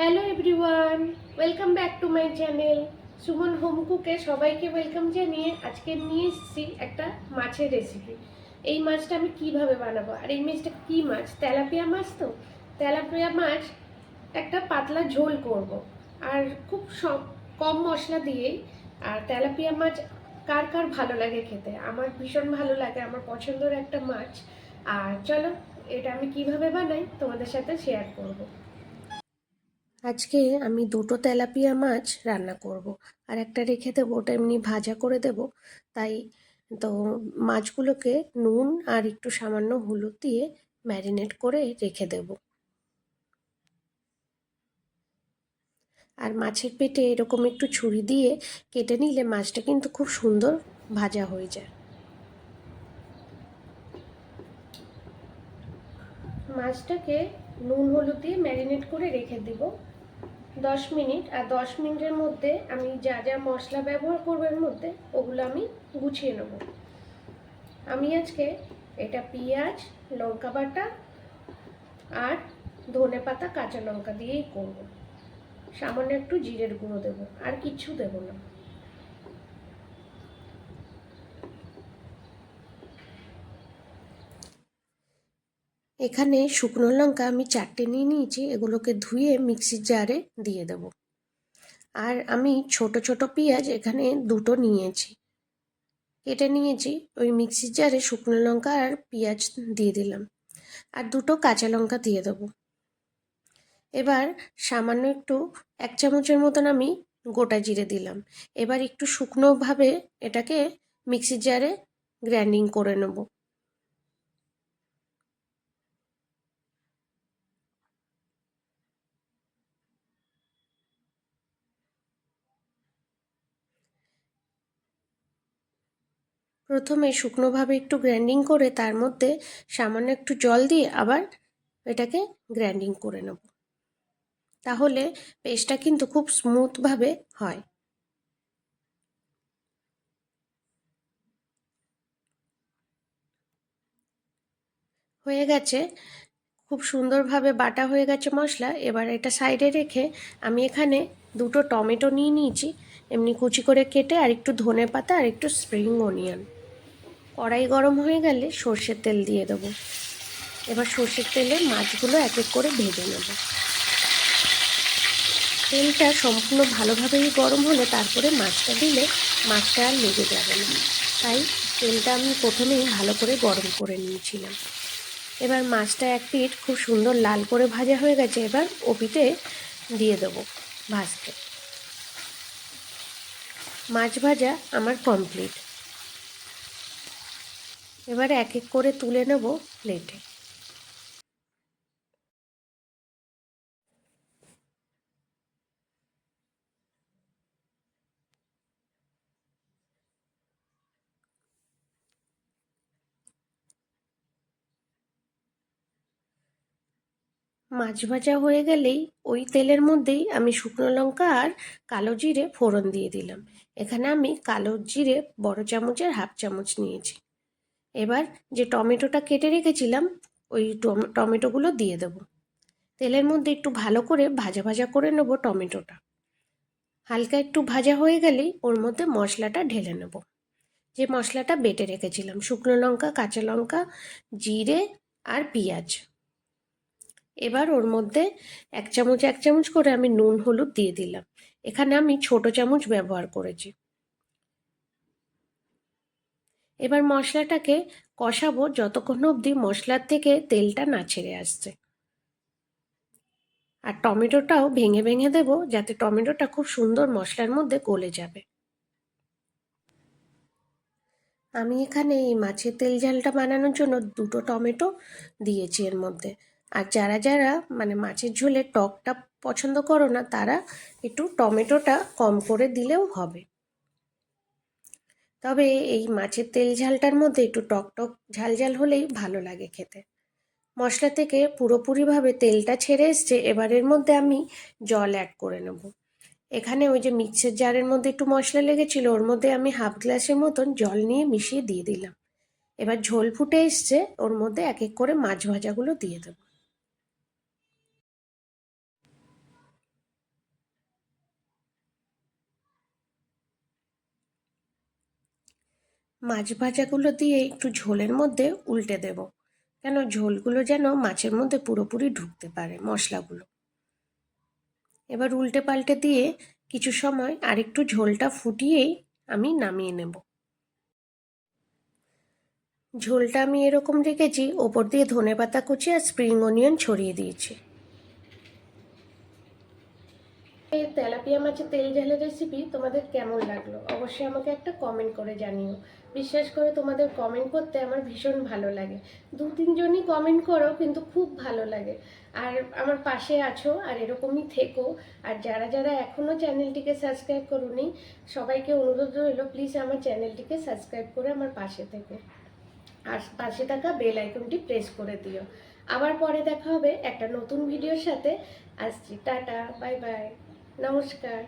Hello everyone welcome back to my channel Suman home কুকে সবাইকে welcome জানিয়ে আজকে নিয়ে এসেছি একটা মাছের রেসিপি এই মাছটা আমি কীভাবে বানাবো? আর এই মাছটা কি মাছ? তেলাপিয়া মাছ তো? তেলাপিয়া মাছ একটা পাতলা ঝোল করব। আর খুব কম মশলা দিয়েই। আর তেলাপিয়া মাছ কার কার ভালো লাগে খেতে? আমার ভীষণ ভালো লাগে, আমার পছন্দের একটা মাছ। আর চলো, এটা আমি কীভাবে বানাই তোমাদের সাথে শেয়ার করব। আজকে আমি দুটো তেলাপিয়া মাছ রান্না করব। আর একটা রেখে দেবো, ওটা এমনি ভাজা করে দেব। তাই তো মাছগুলোকে নুন আর একটু সামান্য হলুদ দিয়ে ম্যারিনেট করে রেখে দেব। আর মাছের পেটে এরকম একটু ছুরি দিয়ে কেটে নিলে মাছটা কিন্তু খুব সুন্দর ভাজা হয়ে যায়। মাছটাকে নুন, হলুদ দিয়ে ম্যারিনেট করে রেখে দিব। দশ মিনিট আর দশ মিনিটের মধ্যে আমি যা যা মশলা ব্যবহার করব এর মধ্যে, ওগুলো আমি গুছিয়ে নেব। আমি আজকে এটা পেঁয়াজ, লঙ্কা বাটা আর ধনে পাতা, কাঁচা লঙ্কা দিয়েই করব। সামান্য একটু জিরের গুঁড়ো দেবো, আর কিচ্ছু দেবো না। এখানে শুকনো লঙ্কা আমি চারটে নিয়ে নিয়েছি, এগুলোকে ধুয়ে মিক্সির জারে দিয়ে দেব। আর আমি ছোট ছোট পেঁয়াজ এখানে দুটো নিয়েছি। কেটে নিয়েছি, ওই মিক্সির জারে শুকনো লঙ্কা আর পেঁয়াজ দিয়ে দিলাম। আর দুটো কাঁচা লঙ্কা দিয়ে দেবো। এবার সামান্য একটু এক চামচের মতন আমি গোটা জিরে দিলাম। এবার একটু শুকনোভাবে এটাকে মিক্সির জারে গ্রাইন্ডিং করে নেব। প্রথমে শুকনোভাবে একটু গ্রাইন্ডিং করে তার মধ্যে সামান্য একটু জল দিয়ে আবার এটাকে গ্রাইন্ডিং করে নেব। তাহলে পেস্টটা কিন্তু খুব স্মুথভাবে হয়। হয়ে গেছে। খুব সুন্দরভাবে বাটা হয়ে গেছে মশলা। এবার এটা সাইডে রেখে আমি এখানে দুটো টমেটো নিয়ে নিয়েছি। এমনি কুচি করে কেটে আর একটু ধনে পাতা আর একটু স্প্রিং অনিয়ন। কড়াই গরম হয়ে গেলে সর্ষের তেল দিয়ে দেবো। এবার সর্ষের তেলে মাছগুলো এক এক করে ভেজে নেব। তেলটা সম্পূর্ণ ভালোভাবেই গরম হলে তারপরে মাছটা দিলে মাছটা আর লেগে যাবে না। তাই তেলটা আমি প্রথমেই ভালো করে গরম করে নিয়েছিলাম। এবার মাছটা এক পিঠ খুব সুন্দর লাল করে ভাজা হয়ে গেছে, এবার ও পিঠে দিয়ে দেবো ভাজতে। মাছ ভাজা আমার কমপ্লিট। এবার এক এক করে তুলে নেব প্লেটে মাছ ভাজা হয়ে গেলেই ওই তেলের মধ্যেই আমি শুকনো লঙ্কা আর কালো জিরে ফোড়ন দিয়ে দিলাম। এখানে আমি কালো জিরে বড় চামচের হাফ চামচ নিয়েছি। এবার যে টমেটোটা কেটে রেখেছিলাম, ওই টমেটোগুলো দিয়ে দেবো। তেলের মধ্যে একটু ভালো করে ভাজা ভাজা করে নেব টমেটোটা। হালকা একটু ভাজা হয়ে গেলেই ওর মধ্যে মশলাটা ঢেলে নেব। যে মশলাটা বেটে রেখেছিলাম, শুকনো লঙ্কা, কাঁচা লঙ্কা, জিরে আর পেঁয়াজ। এবার ওর মধ্যে এক চামচ এক চামচ করে আমি নুন, হলুদ দিয়ে দিলাম। এখানে আমি ছোট চামচ ব্যবহার করেছি। এবার মশলাটাকে কষাবো যতক্ষণ অবধি মশলার থেকে তেলটা না ছেড়ে আসছে। আর টমেটোটাও ভেঙে ভেঙে দেবো যাতে টমেটোটা খুব সুন্দর মশলার মধ্যে গলে যাবে। আমি এখানে এই মাছের তেল ঝালটা বানানোর জন্য দুটো টমেটো দিয়েছি এর মধ্যে। আর যারা যারা মানে মাছের ঝোলে টকটা পছন্দ করো না, তারা একটু টমেটোটা কম করে দিলেও হবে। তবে এই মাছের তেল ঝালটার মধ্যে একটু টক টক ঝাল ঝাল হলেই ভালো লাগে খেতে। মশলা থেকে পুরোপুরিভাবে তেলটা ছেড়ে এসছে, এবারের মধ্যে আমি জল অ্যাড করে নেব। এখানে ওই যে মিক্সার জারের মধ্যে একটু মশলা লেগেছিল, ওর মধ্যে আমি হাফ গ্লাসের মতন জল নিয়ে মিশিয়ে দিয়ে দিলাম। এবার ঝোল ফুটে এসছে, ওর মধ্যে এক এক করে মাছ ভাজাগুলো দিয়ে দেবো। মাছ ভাজাগুলো দিয়ে একটু ঝোলের মধ্যে উল্টে দেব। কেন ঝোলগুলো যেন মাছের মধ্যে পুরোপুরি ঢুকতে পারে মশলাগুলো। এবার উল্টে পাল্টে দিয়ে কিছু সময় আরেকটু ঝোলটা ফুটিয়েই আমি নামিয়ে নেব। ঝোলটা আমি এরকম রেখেছি, ওপর দিয়ে ধনে পাতা কুচি আর স্প্রিং অনিয়ন ছড়িয়ে দিয়েছি। এই তেলাপিয়া মাছের তেল ঝালের রেসিপি তোমাদের কেমন লাগল? অবশ্যই আমাকে একটা কমেন্ট করে জানিও। বিশ্বাস করে তোমাদের কমেন্ট করতে আমার ভীষণ ভালো লাগে। দু তিনজনই কমেন্ট করো, কিন্তু খুব ভালো লাগে। আর আমার পাশে আছো, আর এরকমই থেকো। আর যারা যারা এখনও চ্যানেলটিকে সাবস্ক্রাইব করুনি, সবাইকে অনুরোধ রইল প্লিজ আমার চ্যানেলটিকে সাবস্ক্রাইব করে আমার পাশে থেকো। আর পাশে থাকা বেল আইকনটি প্রেস করে দিও। আবার পরে দেখা হবে একটা নতুন ভিডিওর সাথে। আসছি, টাটা বাই বাই নমস্কার।